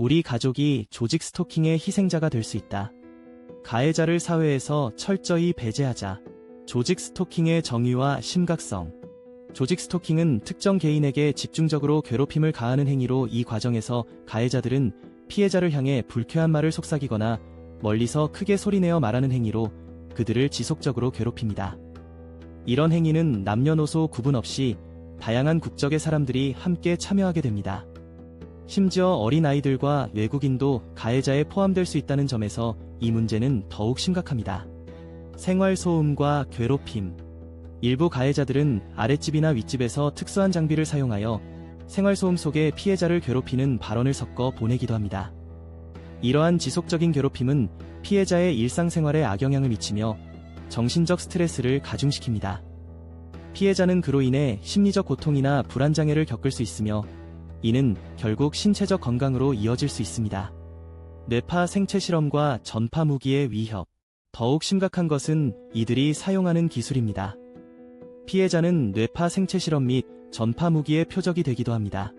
우리 가족이 조직 스토킹의 희생자가 될 수 있다. 가해자를 사회에서 철저히 배제하자. 조직 스토킹의 정의와 심각성. 조직 스토킹은 특정 개인에게 집중적으로 괴롭힘을 가하는 행위로 이 과정에서 가해자들은 피해자를 향해 불쾌한 말을 속삭이거나 멀리서 크게 소리내어 말하는 행위로 그들을 지속적으로 괴롭힙니다. 이런 행위는 남녀노소 구분 없이 다양한 국적의 사람들이 함께 참여하게 됩니다. 심지어 어린아이들과 외국인도 가해자에 포함될 수 있다는 점에서 이 문제는 더욱 심각합니다. 생활소음과 괴롭힘. 일부 가해자들은 아랫집이나 윗집에서 특수한 장비를 사용하여 생활소음 속에 피해자를 괴롭히는 발언을 섞어 보내기도 합니다. 이러한 지속적인 괴롭힘은 피해자의 일상생활에 악영향을 미치며 정신적 스트레스를 가중시킵니다. 피해자는 그로 인해 심리적 고통이나 불안장애를 겪을 수 있으며 이는 결국 신체적 건강으로 이어질 수 있습니다. 뇌파 생체 실험과 전파 무기의 위협. 더욱 심각한 것은 이들이 사용하는 기술입니다. 피해자는 뇌파 생체 실험 및 전파 무기의 표적이 되기도 합니다.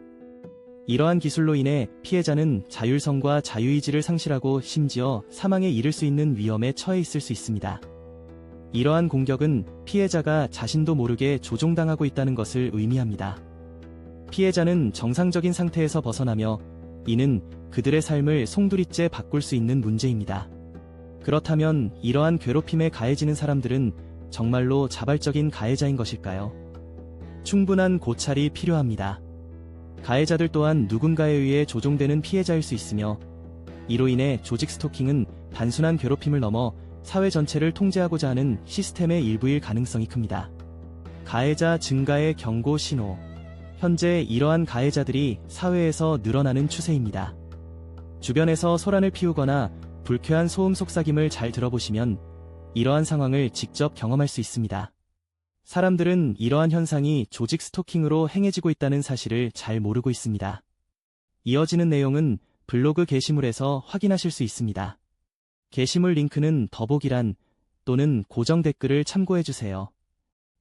이러한 기술로 인해 피해자는 자율성과 자유의지를 상실하고 심지어 사망에 이를 수 있는 위험에 처해 있을 수 있습니다. 이러한 공격은 피해자가 자신도 모르게 조종당하고 있다는 것을 의미합니다. 피해자는 정상적인 상태에서 벗어나며 이는 그들의 삶을 송두리째 바꿀 수 있는 문제입니다. 그렇다면 이러한 괴롭힘에 가해지는 사람들은 정말로 자발적인 가해자인 것일까요? 충분한 고찰이 필요합니다. 가해자들 또한 누군가에 의해 조종되는 피해자일 수 있으며 이로 인해 조직 스토킹은 단순한 괴롭힘을 넘어 사회 전체를 통제하고자 하는 시스템의 일부일 가능성이 큽니다. 가해자 증가의 경고 신호. 현재 이러한 가해자들이 사회에서 늘어나는 추세입니다. 주변에서 소란을 피우거나 불쾌한 소음 속삭임을 잘 들어보시면 이러한 상황을 직접 경험할 수 있습니다. 사람들은 이러한 현상이 조직 스토킹으로 행해지고 있다는 사실을 잘 모르고 있습니다. 이어지는 내용은 블로그 게시물에서 확인하실 수 있습니다. 게시물 링크는 더보기란 또는 고정 댓글을 참고해주세요.